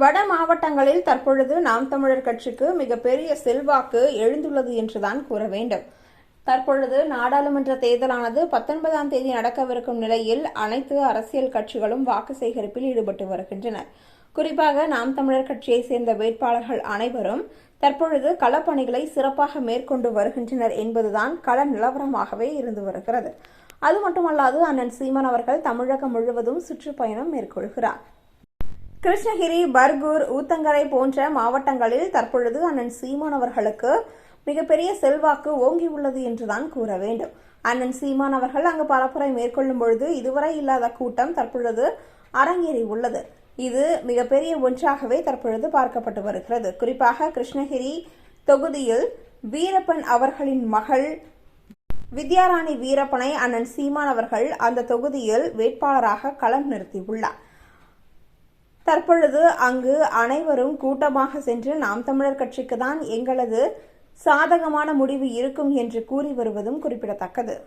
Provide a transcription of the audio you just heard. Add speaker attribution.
Speaker 1: வட மாவட்டங்களில் தற்பொழுது நாம் தமிழர் கட்சிக்கு மிகப்பெரிய செல்வாக்கு எழுந்துள்ளது என்றுதான் கூற வேண்டும். தற்பொழுது நாடாளுமன்ற தேர்தலானது பத்தொன்பதாம் தேதி நடக்கவிருக்கும் நிலையில் அனைத்து அரசியல் கட்சிகளும் வாக்கு சேகரிப்பில் ஈடுபட்டு வருகின்றனர் குறிப்பாக நாம் தமிழர் கட்சியைச் சேர்ந்த வேட்பாளர்கள் அனைவரும் தற்பொழுது களப்பணிகளை சிறப்பாக மேற்கொண்டு வருகின்றனர் என்பதுதான் கள நிலவரமாகவே இருந்து வருகிறது. அது மட்டுமல்லாது அண்ணன் சீமான் அவர்கள் தமிழகம் முழுவதும் சுற்றுப்பயணம் மேற்கொள்கிறார். கிருஷ்ணகிரி பர்கூர் ஊத்தங்கரை போன்ற மாவட்டங்களில் தற்பொழுது அண்ணன் சீமான் அவர்களுக்கு மிகப்பெரிய செல்வாக்கு ஓங்கி உள்ளது என்றுதான் கூற வேண்டும். அண்ணன் சீமான் அவர்கள் அங்கு பரப்புரை மேற்கொள்ளும் பொழுது இதுவரை இல்லாத கூட்டம் தற்பொழுது அரங்கேறி உள்ளது. இது மிகப்பெரிய ஒன்றாகவே தற்பொழுது பார்க்கப்பட்டு வருகிறது. குறிப்பாக கிருஷ்ணகிரி தொகுதியில் வீரப்பன் அவர்களின் மகள் வித்யாராணி வீரப்பனை அண்ணன் சீமான் அவர்கள் அந்த தொகுதியில் வேட்பாளராக களம் நிறுத்தியுள்ளார். தற்பொழுது அங்கு அனைவரும் கூட்டமாக சென்று நாம் தமிழர் கட்சிக்கு தான் எங்களது சாதகமான முடிவு இருக்கும் என்று கூறி வருவதும் குறிப்பிடத்தக்கது.